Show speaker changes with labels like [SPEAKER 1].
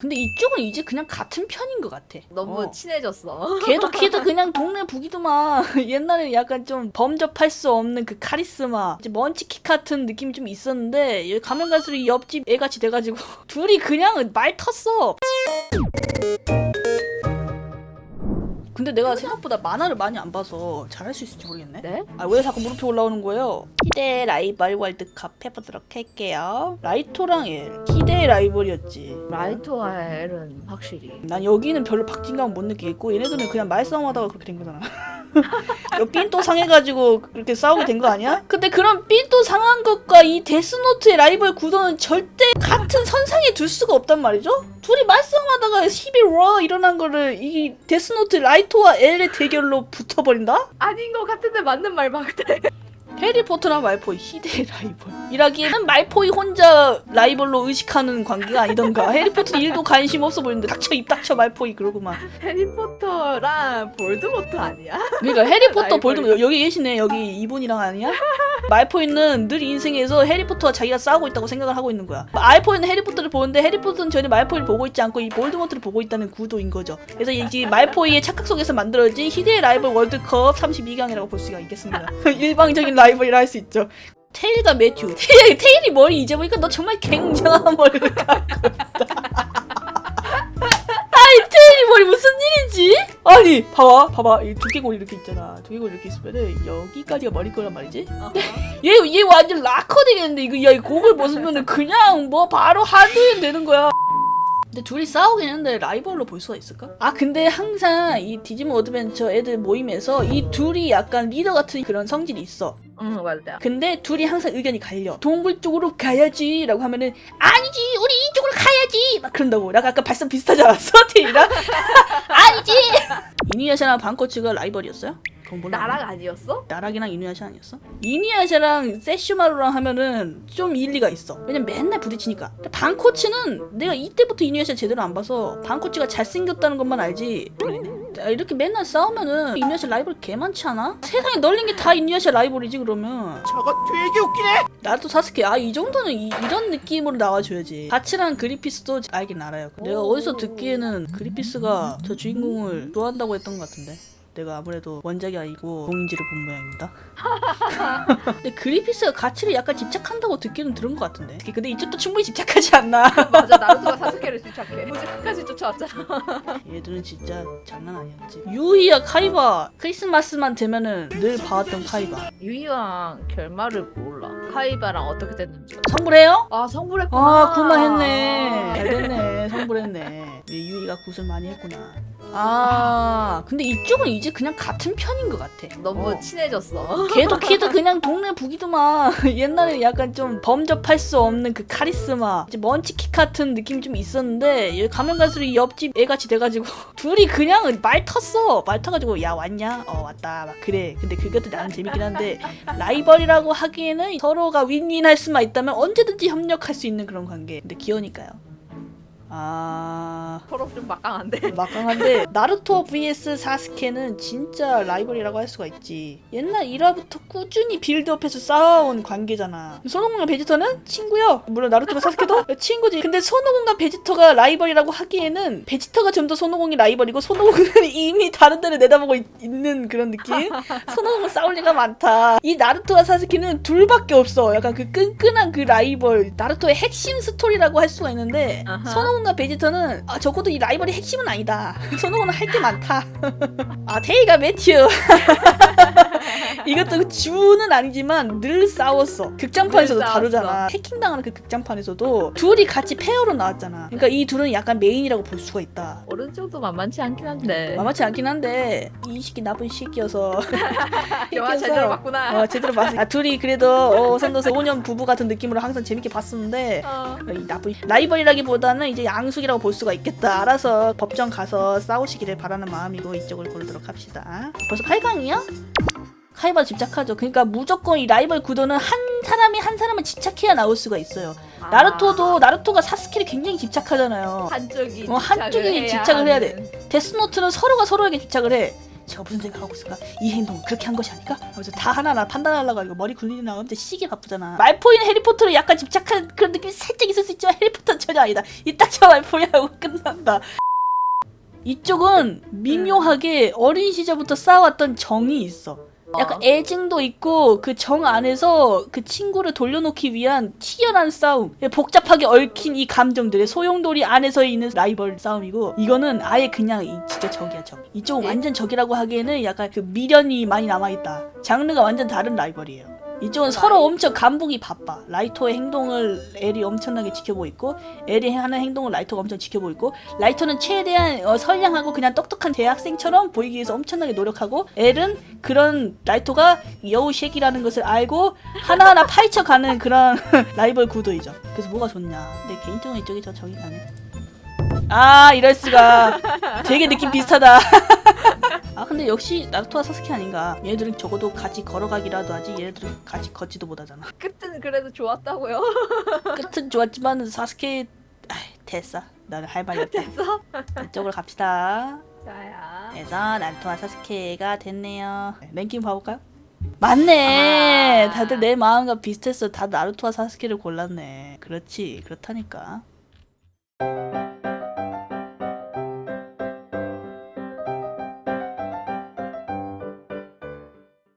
[SPEAKER 1] 근데 이쪽은 이제 그냥 같은 편인 것 같아.
[SPEAKER 2] 너무
[SPEAKER 1] 어.
[SPEAKER 2] 친해졌어.
[SPEAKER 1] 걔도 키도 그냥 동네 북이더만 옛날에 약간 좀 범접할 수 없는 그 카리스마 이제 먼치키 같은 느낌이 좀 있었는데 가면 갈수록 이 옆집 애같이 돼가지고 둘이 그냥 말 텄어 근데 내가 생각보다 만화를 많이 안 봐서 잘할 수 있을지 모르겠네
[SPEAKER 2] 네?
[SPEAKER 1] 아 왜 자꾸 물음표 올라오는 거예요? 희대 라이벌 월드컵 해보도록 할게요 라이토랑 엘 희대 라이벌이었지
[SPEAKER 2] 라이토와 엘은 확실히.
[SPEAKER 1] 난 여기는 별로 박진감 못 느끼겠고 얘네들은 그냥 말싸움하다가 그렇게 된 거잖아. 요 삔또 상해가지고 그렇게 싸우게 된 거 아니야? 근데 그런 삔또 상한 것과 이 데스노트의 라이벌 구도는 절대 같은 선상에 둘 수가 없단 말이죠? 둘이 말싸움하다가 11월 일어난 거를 이 데스노트 라이토와 엘의 대결로 붙어버린다?
[SPEAKER 2] 아닌 것 같은데 맞는 말 막대.
[SPEAKER 1] 해리포터랑 말포이 희대의 라이벌. 이라기에는 말포이 혼자 라이벌로 의식하는 관계가 아니던가. 해리포터 일도 관심 없어 보이는데 닥쳐 입 닥쳐 말포이 그러고만.
[SPEAKER 2] 해리포터랑 볼드모트 아니야?
[SPEAKER 1] 그러니까 해리포터
[SPEAKER 2] 라이벌.
[SPEAKER 1] 볼드모 여기 계시네. 여기 이분이랑 아니야? 말포이는 늘 인생에서 해리포터와 자기가 싸우고 있다고 생각을 하고 있는 거야. 말포이는 해리포터를 보는데 해리포터는 전혀 말포이를 보고 있지 않고 이 볼드모트를 보고 있다는 구도인 거죠. 그래서 이제 말포이의 착각 속에서 만들어진 희대의 라이벌 월드컵 32강이라고 볼 수가 있겠습니다. 일방적인 라이벌이라 할수 있죠. 테일과 매튜. 테일, 테일이 머리 이제 보니까 너 정말 굉장한 머리를 갖고 있다. 아이 테일이 머리 무슨 일이지? 아니 봐봐 봐봐. 이 두개골 이렇게 있잖아. 두개골 이렇게 있으면은 여기까지가 머리 거란 말이지? 얘얘 완전 락커 되겠는데 이거 야이 곡을 벗으면은 그냥 뭐 바로 하드엔 되는 거야 근데 둘이 싸우긴 했는데 라이벌로 볼 수가 있을까? 아 근데 항상 이 디지몬 어드벤처 애들 모임에서 이 둘이 약간 리더 같은 그런 성질이 있어
[SPEAKER 2] 응 맞다.
[SPEAKER 1] 근데 둘이 항상 의견이 갈려. 동굴 쪽으로 가야지 라고 하면은 아니지 우리 이쪽으로 가야지 막 그런다고. 약간 아까 발성 비슷하지 않았어? 테이랑? 아니지! 이니아샤랑 반코츠가 라이벌이었어요? 그건 몰라.
[SPEAKER 2] 나랑 아니었어?
[SPEAKER 1] 나락이랑 이누야샤 아니었어? 이누야샤랑 세슈마루랑 하면은 좀 일리가 있어. 왜냐면 맨날 부딪히니까. 근데 반코츠는 내가 이때부터 이누야샤 제대로 안 봐서 반코츠가 잘생겼다는 것만 알지. 아, 이렇게 맨날 싸우면은 이누야샤 라이벌 개 많지 않아? 세상에 널린 게 다 이누야샤 라이벌이지 그러면.
[SPEAKER 3] 저거 되게 웃기네.
[SPEAKER 1] 나도 사스케 아 이 정도는 이, 런 느낌으로 나와줘야지 바치랑 그리피스도 알긴 알아요 내가 어디서 듣기에는 그리피스가 저 주인공을 좋아한다고 했던 것 같은데 내가 아무래도 원작이 아니고 동인지를 본 모양입니다 근데 그리피스가 가치를 약간 집착한다고 듣기는 들은 것 같은데 근데 이쪽도 충분히 집착하지 않나
[SPEAKER 2] 맞아 나루토가 사스케를 집착해. 뭐지 끝까지 쫓아왔잖아.
[SPEAKER 1] 얘들은 진짜 장난 아니었지 유이야 카이바 크리스마스만 되면은 늘 봐왔던 카이바
[SPEAKER 2] 유이왕 결말을 몰라. 카이바랑 어떻게 됐는지.
[SPEAKER 1] 성불해요?
[SPEAKER 2] 아 성불했구나.
[SPEAKER 1] 아 구마했네 잘 됐네 성불했네 우리 유이가 굿을 많이 했구나 아 근데 이쪽은 이제 그냥 같은 편인 것 같아.
[SPEAKER 2] 너무
[SPEAKER 1] 어.
[SPEAKER 2] 친해졌어.
[SPEAKER 1] 걔도 키도 그냥 동네 북이더만. 옛날에 약간 좀 범접할 수 없는 그 카리스마. 이제 먼치키 같은 느낌이 좀 있었는데 여기 가면 갈수록 이 옆집 애같이 돼가지고 둘이 그냥 말 텄어. 말 타가지고 야 왔냐 어 왔다. 막 그래. 근데 그것도 나는 재밌긴 한데 라이벌이라고 하기에는 서로가 윈윈할 수만 있다면 언제든지 협력할 수 있는 그런 관계. 근데 귀여우니까요 아.
[SPEAKER 2] 서로 좀 막강한데.
[SPEAKER 1] 막강한데 나루토 vs 사스케는 진짜 라이벌이라고 할 수가 있지. 옛날 1화부터 꾸준히 빌드업해서 쌓아온 관계잖아. 손오공과 베지터는 친구요. 물론 나루토가 사스케도 친구지. 근데 손오공과 베지터가 라이벌이라고 하기에는 베지터가 좀 더 손오공이 라이벌이고 손오공은 이미 다른 데를 내다보고 있, 는 그런 느낌? 손오공은 싸울 리가 많다. 이 나루토와 사스케는 둘밖에 없어. 약간 그 끈끈한 그 라이벌. 나루토의 핵심 스토리라고 할 수가 있는데
[SPEAKER 2] 아하.
[SPEAKER 1] 손오공 과 베지터는 아 적어도 이 라이벌의 핵심은 아니다. 손오공은 할 게 많다. 아 테이가 매튜. 이것도 주는 아니지만 늘 싸웠어. 극장판에서도
[SPEAKER 2] 늘 싸웠어.
[SPEAKER 1] 다루잖아. 해킹당하는 그 극장판에서도 둘이 같이 페어로 나왔잖아. 그러니까 이 둘은 약간 메인이라고 볼 수가 있다.
[SPEAKER 2] 오른쪽도 만만치 않긴 한데.
[SPEAKER 1] 만만치 않긴 한데 이 시기 나쁜 시기여서
[SPEAKER 2] 영화 잘 들어봤구나.
[SPEAKER 1] 어 제대로 봤어. 아 둘이 그래도 어 선도서 5년 부부 같은 느낌으로 항상 재밌게 봤었는데
[SPEAKER 2] 어.
[SPEAKER 1] 이 나쁜 라이벌이라기보다는 이제 양숙이라고 볼 수가 있겠다. 알아서 법정 가서 싸우시기를 바라는 마음이고 이쪽을 고르도록 합시다. 벌써 8강이야? 카이바 집착하죠. 그러니까 무조건 이 라이벌 구도는 한 사람이 한 사람을 집착해야 나올 수가 있어요.
[SPEAKER 2] 아.
[SPEAKER 1] 나루토도 나루토가 사스케를 굉장히 집착하잖아요.
[SPEAKER 2] 한쪽이
[SPEAKER 1] 어, 한쪽이 집착을 해야
[SPEAKER 2] 하는.
[SPEAKER 1] 데스노트는 서로가 서로에게 집착을 해. 제가 무슨 생각하고 있을까? 이 행동은 그렇게 한 것이 아닐까? 하면서 다 하나하나 판단하려고 이거 머리 굴리느라 엄청 시기 바쁘잖아. 말포이는 해리포터를 약간 집착한 그런 느낌이 살짝 있을 수 있지만 해리포터는 전혀 아니다. 이딱 저 말포이하고 끝난다. 이쪽은 미묘하게 어린 시절부터 쌓아왔던 정이 있어. 약간 애증도 있고 그 정 안에서 그 친구를 돌려놓기 위한 치열한 싸움. 복잡하게 얽힌 이 감정들의 소용돌이 안에서 있는 라이벌 싸움이고 이거는 아예 그냥 이 진짜 적이야 적. 이쪽은
[SPEAKER 2] 예?
[SPEAKER 1] 완전 적이라고 하기에는 약간 그 미련이 많이 남아있다. 장르가 완전 다른 라이벌이에요 이쪽은 서로 엄청 감복이 바빠 라이터의 행동을 엘이 엄청나게 지켜보고 있고 엘이 하는 행동을 라이터가 엄청 지켜보고 있고 라이터는 최대한 어, 선량하고 그냥 똑똑한 대학생처럼 보이기 위해서 엄청나게 노력하고 엘은 그런 라이터가 여우색이라는 것을 알고 하나하나 파헤쳐가는 그런 라이벌 구도이죠. 그래서 뭐가 좋냐? 내 개인적으로 이쪽이 저 저기 가네. 아 이럴 수가. 되게 느낌 비슷하다. 아 근데 역시 나루토와 사스케 아닌가? 얘네들은 적어도 같이 걸어가기라도 하지 얘네들은 같이 걷지도 못하잖아.
[SPEAKER 2] 끝은 그래도 좋았다고요.
[SPEAKER 1] 끝은 좋았지만 사스케 아이, 됐어. 나는 할 말이 없다.
[SPEAKER 2] 됐어?
[SPEAKER 1] 이쪽으로 갑시다.
[SPEAKER 2] 자야.
[SPEAKER 1] 그래서 나루토와 사스케가 됐네요. 랭킹 봐볼까요? 맞네.
[SPEAKER 2] 아.
[SPEAKER 1] 다들 내 마음과 비슷했어. 다 나루토와 사스케를 골랐네. 그렇지. 그렇다니까.